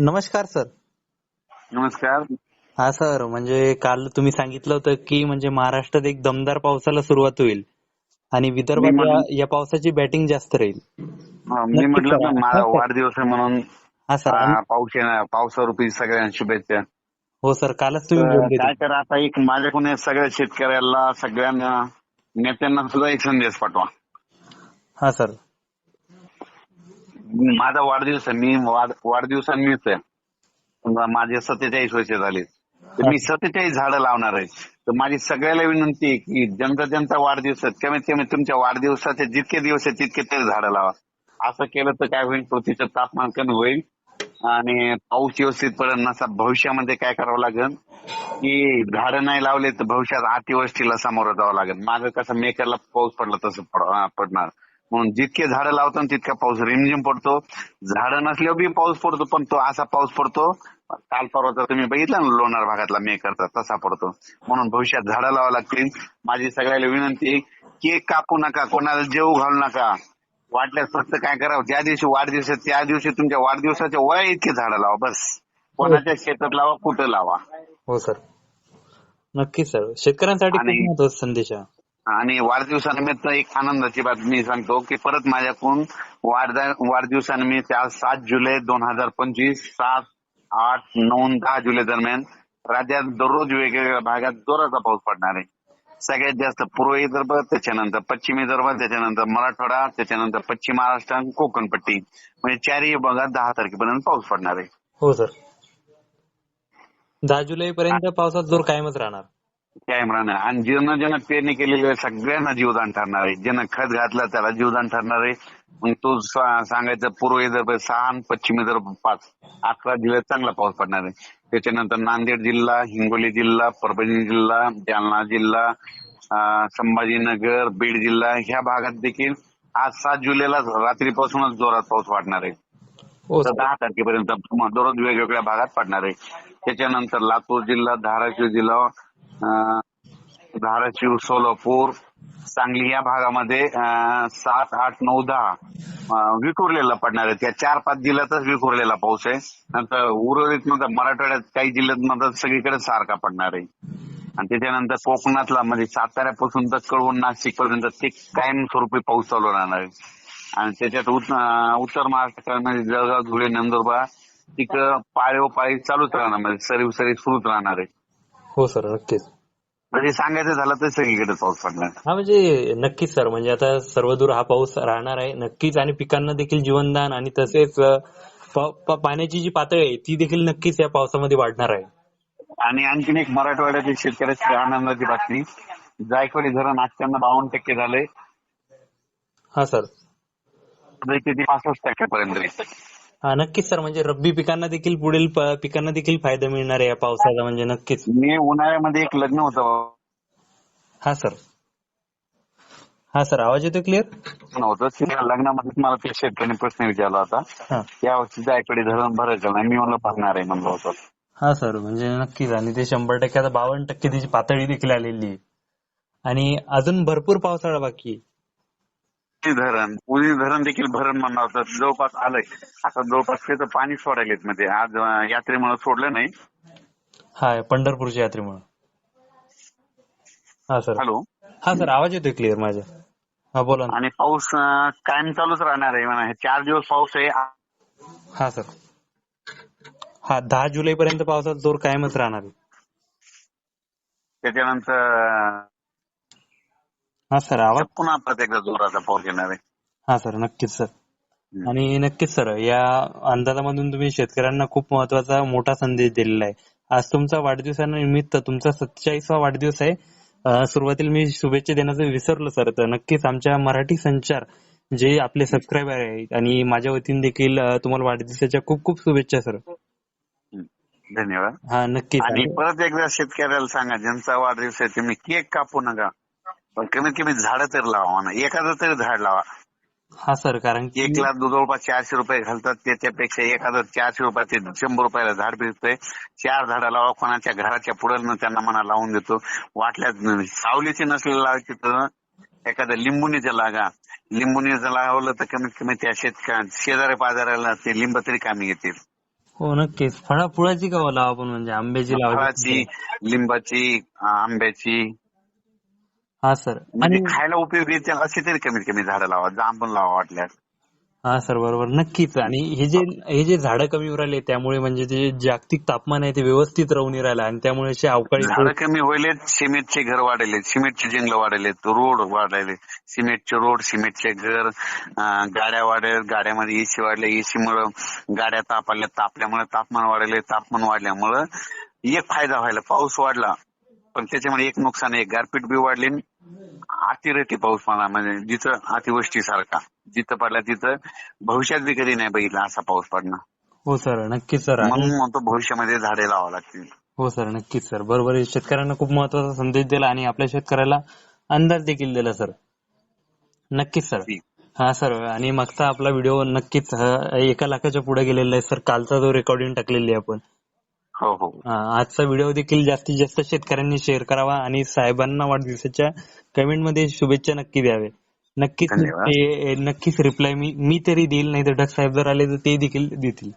नमस्कार सर. नमस्कार. हा सर म्हणजे काल तुम्ही सांगितलं होतं की म्हणजे महाराष्ट्रात एक दमदार पावसाला सुरुवात होईल आणि विदर्भात या, पावसाची बॅटिंग जास्त राहील. हा, मी म्हटलं माझा हा. वाढदिवस आहे म्हणून. हा सर हा, पाऊस येणार पावसारूपी सगळ्यांना शुभेच्छा. हो सर कालच तुम्ही तर काय होते. करा आता एक माझ्याकडून सगळ्या शेतकऱ्याला सगळ्यांना नेत्यांना सुद्धा एक संदेश पाठवा. हा सर. माझा वाढदिवस आहे मी वाढ- वाढदिवसाने मीच आहे. समजा माझे सत्तेचाळीस वर्ष झाले. तर मी सत्तेचाळीस झाडं लावणार आहे. तर माझी सगळ्याला विनंती आहे की ज्यांचा ज्यांचा वाढदिवस आहे कमीत कमी तुमच्या वाढदिवसाचे जितके दिवस आहेत तितके तरी झाडं लावा. असं केलं तर काय होईल? पृथ्वीचं तापमान कमी होईल आणि पाऊस व्यवस्थित पडेल. नसा भविष्यामध्ये काय करावं लागेल? की झाडं नाही लावले तर भविष्यात अतिवृष्टीला सामोरं जावं लागेल. मागं कसं मेकरला पाऊस पडला तसं पडणार. म्हणून जितके झाडं लावतो तितका पाऊस रिमझिम पडतो. झाडं नसल्यावर बी पाऊस पडतो पण तो असा पाऊस पडतो. काल परवाचा तुम्ही बघितला ना लोणार भागातला मेकरचा तसा पडतो. म्हणून भविष्यात झाडं लावावं लागतील. माझी सगळ्याला विनंती केक कापू नका कोणाला जेवू घालू नका. वाटल्यास फक्त काय करावं? ज्या दिवशी वाढदिवस त्या दिवशी तुमच्या वाढदिवसाच्या वया इतके झाडं लावा बस. कोणाच्या शेतात लावा कुठं लावा. हो सर. नक्की सर. शेतकऱ्यांसाठी संदेश आहे. आणि वाढदिवसानिमित्त एक आनंदाची बातमी सांगतो की परत माझ्याकडून वाढदिवसानिमित्त आज सात जुलै दोन हजार पंचवीस सात आठ नऊ दहा जुलै दरम्यान राज्यात दररोज वेगवेगळ्या भागात जोराचा पाऊस पडणार आहे. सगळ्यात जास्त पूर्व विदर्भ त्याच्यानंतर पश्चिम विदर्भ त्याच्यानंतर मराठवाडा त्याच्यानंतर पश्चिम महाराष्ट्र आणि कोकणपट्टी. म्हणजे चारही भागात दहा तारखेपर्यंत पाऊस पडणार आहे. हो सर. दहा जुलै पर्यंत पावसाचा जोर कायमच राहणार. काय म्हणा आणि ज्यानं ज्यानं पेरणी केलेली आहे सगळ्यांना जीवदान ठरणार आहे. ज्यानं खत घातलं त्याला जीवदान ठरणार आहे. मग तो सांगायचं पूर्व विदर्भ सहा पश्चिम विदर्भ पाच अकरा जिल्ह्यात चांगला पाऊस पडणार आहे. त्याच्यानंतर नांदेड जिल्हा हिंगोली जिल्हा परभणी जिल्हा जालना जिल्हा संभाजीनगर बीड जिल्हा ह्या भागात देखील आज सात जुलैला रात्रीपासूनच जोरात पाऊस वाढणार आहे. हो दहा तारखेपर्यंत दररोज वेगवेगळ्या भागात पडणार आहे. त्याच्यानंतर लातूर जिल्हा धाराशिव जिल्हा धाराशिव सोलापूर सांगली या भागामध्ये सात आठ नऊ दहा विखुरलेला पडणार आहे त्या चार पाच जिल्ह्यातच विखुरलेला पाऊस आहे. नंतर उर्वरित मराठवाड्यात काही जिल्ह्यात मध्ये सगळीकडे सारखा पडणार आहे. आणि त्याच्यानंतर कोकणातला म्हणजे साताऱ्यापासून तर कळवून नाशिक पर्यंत ते कायमस्वरूपी पाऊस चालू राहणार आहे. आणि त्याच्यात उत्तर महाराष्ट्रामध्ये म्हणजे जळगाव धुळे नंदुरबार तिकडं पाळीव पाळी चालूच राहणार म्हणजे सरीव सरी सुरूच राहणार आहे. हो सर नक्कीच. म्हणजे सांगायचं झालं तर सगळीकडे पाऊस पडणार. हा म्हणजे नक्कीच सर म्हणजे आता सर्वदूर हा पाऊस राहणार आहे. नक्कीच आणि पिकांना देखील जीवनदान आणि तसेच पाण्याची जी पातळी आहे ती देखील नक्कीच या पावसामध्ये वाढणार आहे. आणि आणखीन एक मराठवाड्यातील शेतकऱ्याची आनंदाची बातमी. जायकवाडी धरण आजच्यानं बावन्न टक्के झालंय. हा सर. ते पासष्ट टक्क्यापर्यंत. नक्कीच सर. म्हणजे रब्बी पिकांना देखील पुढील पिकांना देखील फायदा मिळणार आहे या पावसाचा म्हणजे नक्कीच. मी उन्हाळ्यामध्ये एक लग्न होतं हा सर. हा सर. आवाज येतो क्लिअर होतं. त्या लग्नामध्ये मला त्या शेतकऱ्याने प्रश्न विचारला होता. हा. यावर्षी जायकवाडी धरण भरायचं नाही. मी म्हणलं भरणार आहे म्हणलं होतं. हा सर. म्हणजे नक्कीच. आणि ते शंभर टक्के आता बावन्न टक्के त्याची पातळी देखील आलेली आहे. आणि अजून भरपूर पावसाळा बाकी आहे. धरण उजनी धरण देखील भरण म्हणणार होतं जवळपास आलंय. आता जवळपास त्याचं पाणी सोडायलेत मध्ये. आज यात्रेमुळे सोडलं नाही. हा पंढरपूरच्या यात्रेमुळे. हा सर. हॅलो. हा सर आवाज येतोय क्लिअर माझ्या हा बोला ना. आणि पाऊस कायम चालूच राहणार आहे म्हणा. चार दिवस पाऊस आहे. हा सर. हा दहा जुलै पर्यंत पावसाचा जोर कायमच राहणार आहे. त्याच्यानंतर हा सर आवाज? पुन्हा परत एकदा जोराचा पाऊस येणार आहे. हा सर नक्कीच सर. आणि नक्कीच सर या अंदाजामधून तुम्ही शेतकऱ्यांना खूप महत्त्वाचा मोठा संदेश दिलेला आहे. आज तुमचा वाढदिवसानिमित्त तुमचा सत्तेचाळीसवा वाढदिवस आहे. सुरुवातीला मी शुभेच्छा देण्याचं विसरलो सर तर नक्कीच आमच्या मराठी संचार जे आपले सबस्क्रायबर आहेत आणि माझ्या वतीने देखील तुम्हाला वाढदिवसाच्या खूप खूप शुभेच्छा सर. धन्यवाद. हा नक्कीच. आणि परत एकदा शेतकऱ्याला सांगा ज्यांचा वाढदिवस आहे तुम्ही केक कापू नका. पण कमीत कमी झाडं तरी लावा म्हणा. एखादं तरी झाड लावा. हा सर कारण की एक लाख जवळपास चारशे रुपये घालतात. त्याच्यापेक्षा एखादं चारशे रुपयाचे शंभर रुपयाला झाड भेटतंय. चार झाडं लावा कोणाच्या घराच्या पुढे त्यांना म्हणा लावून देतो. वाटल्यात सावलीची नसलेलं लावायची तर एखादं लिंबुनीचं लागा. लिंबुनीचं लावलं तर कमीत कमी त्या शेतक शेजारी पाजाराला ते लिंब तरी कामी येतील. हो नक्कीच. फळा फुळाची का लावा आपण म्हणजे आंब्याची लावायची लिंबाची आंब्याची. हा सर. म्हणजे आणि खायला उपयोगी येतील अशी तरी कमीत कमी झाडं लावा जांभून लावा वाटल्यास. हा सर बरोबर. नक्कीच. आणि हे जे हे जे झाडं कमी होऊ राहिले त्यामुळे म्हणजे जे जागतिक तापमान आहे ते व्यवस्थित राहून राहिलं. आणि त्यामुळे असे अवकाळी झाडं कमी व्हायले सिमेंटचे घर वाढले. सिमेंटचे जंगल वाढले रोड वाढले सिमेंटचे रोड सिमेंटचे घर गाड्या वाढले गाड्यामध्ये एसी वाढले. एसी मुळे गाड्या तापल्या तापल्यामुळे तापमान वाढले. तापमान वाढल्यामुळं एक फायदा व्हायला पाऊस वाढला. पण त्याच्यामध्ये एक नुकसान आहे गारपीट बी वाढली आणि अतिरेकी पाऊस पडला म्हणजे जिथं अतिवृष्टी सारखा जिथं पडला तिथं भविष्यात बी कधी नाही बघितला असा पाऊस पडणं हो सर नक्कीच सर. म्हणून म्हणतो भविष्यामध्ये झाडे लावावं लागतील. हो सर नक्कीच सर. बरोबर आहे. शेतकऱ्यांना खूप महत्त्वाचा संदेश दिला आणि आपल्या शेतकऱ्याला अंदाज देखील दिला सर. नक्कीच सर. हा सर आणि मागचा आपला व्हिडिओ नक्कीच एका लाखाच्या पुढे गेलेला आहे सर. कालचा जो रेकॉर्डिंग टाकलेली आहे आपण. आजचा व्हिडिओ देखील जास्तीत जास्त शेतकऱ्यांनी शेअर करावा आणि साहेबांना वाढदिवसाच्या कमेंटमध्ये शुभेच्छा नक्की द्यावे. नक्कीच नक्कीच रिप्लाय मी मी तरी देईल नाही तर ढग साहेब जर आले तर ते देखील देतील.